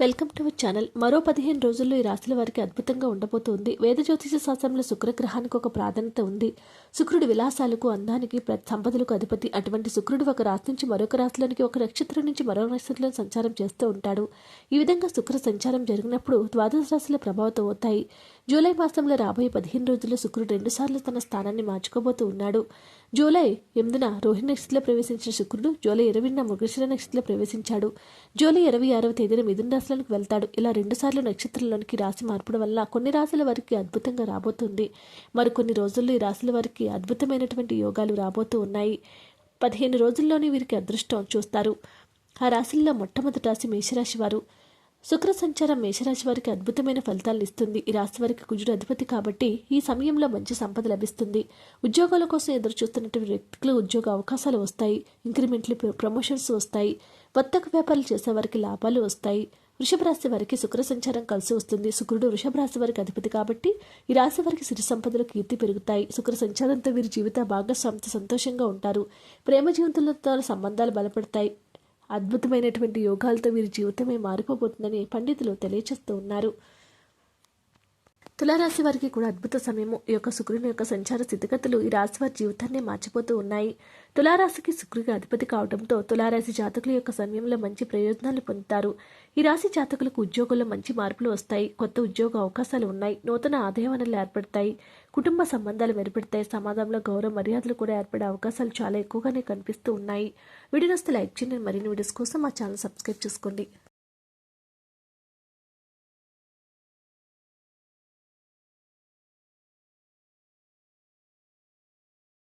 Welcome to our channel. మరో పదిహేను రోజుల్లో ఈ రాశుల వారికి అద్భుతంగా ఉండబోతోంది. వేద జ్యోతిష శాస్త్రంలో శుక్రగ్రహానికి ఒక ప్రాధాన్యత ఉంది. శుక్రుడు విలాసాలకు అందానికి సంపదలకు అధిపతి. అటువంటి శుక్రుడు ఒక రాశి నుంచి మరొక రాశిలోనికి ఒక నక్షత్రం నుంచి మరో నక్షత్రంలో సంచారం చేస్తూ ఉంటాడు. ఈ విధంగా శుక్ర సంచారం జరిగినప్పుడు ద్వాదశ రాశుల ప్రభావితం అవుతాయి. జూలై మాసంలో రాబోయే పదిహేను రోజుల్లో శుక్రుడు రెండుసార్లు తన స్థానాన్ని మార్చుకోబోతూ ఉన్నాడు. జూలై ఎనిమిదిన రోహిణి నక్షత్రంలో ప్రవేశించిన శుక్రుడు జూలై ఇరవైన మృగశిర నక్షత్రంలో ప్రవేశించాడు. జూలై ఇరవై ఆరవ తేదీన మిథున రాశులకు వెళ్తాడు. ఇలా రెండుసార్లు నక్షత్రంలోనికి రాశి మార్పుడు వల్ల కొన్ని రాశుల వారికి అద్భుతంగా రాబోతుంది. మరికొన్ని రోజుల్లో ఈ రాశుల వారికి అద్భుతమైనటువంటి యోగాలు రాబోతూ ఉన్నాయి. పదిహేను రోజుల్లోనే వీరికి అదృష్టం చూస్తారు. ఆ రాశుల్లో మొట్టమొదటి రాశి మేషరాశి వారు. శుక్ర సంచారం మేషరాశి వారికి అద్భుతమైన ఫలితాలను ఇస్తుంది. ఈ రాశి వారికి కుజుడు అధిపతి కాబట్టి ఈ సమయంలో మంచి సంపద లభిస్తుంది. ఉద్యోగాల కోసం ఎదురు చూస్తున్నటువంటి వ్యక్తులు ఉద్యోగ అవకాశాలు వస్తాయి. ఇంక్రిమెంట్లు ప్రమోషన్స్ వస్తాయి. వర్తక వ్యాపారాలు చేసే వారికి లాభాలు వస్తాయి. వృషభ రాశి వారికి శుక్ర సంచారం కలిసి వస్తుంది. శుక్రుడు వృషభ రాశి వారికి అధిపతి కాబట్టి ఈ రాశి వారికి సిరి సంపదలు కీర్తి పెరుగుతాయి. శుక్ర సంచారంతో వీరి జీవిత భాగస్వామితో సంతోషంగా ఉంటారు. ప్రేమ జీవితంతో సంబంధాలు బలపడతాయి. అద్భుతమైనటువంటి యోగాలతో వీరి జీవితమే మారిపోబోతుందని పండితులు తెలియచేస్తూ ఉన్నారు. తులారాశి వారికి కూడా అద్భుత సమయము. ఈ యొక్క శుక్రుని యొక్క సంచార స్థితిగతులు ఈ రాశి వారి జీవితాన్ని మార్చిపోతూ ఉన్నాయి. తులారాశికి శుక్రుడికి అధిపతి కావడంతో తులారాశి జాతకుల యొక్క సమయంలో మంచి ప్రయోజనాలు పొందుతారు. ఈ రాశి జాతకులకు ఉద్యోగంలో మంచి మార్పులు వస్తాయి. కొత్త ఉద్యోగ అవకాశాలు ఉన్నాయి. నూతన ఆదాయ వనరులు ఏర్పడతాయి. కుటుంబ సంబంధాలు మెరుగుపడతాయి. సమాజంలో గౌరవ మర్యాదలు కూడా ఏర్పడే అవకాశాలు చాలా ఎక్కువగానే కనిపిస్తూ ఉన్నాయి. వీడియోస్ లైక్ చేయండి. మరిన్ని వీడియోస్ కోసం మా ఛానల్ సబ్స్క్రైబ్ చేసుకోండి.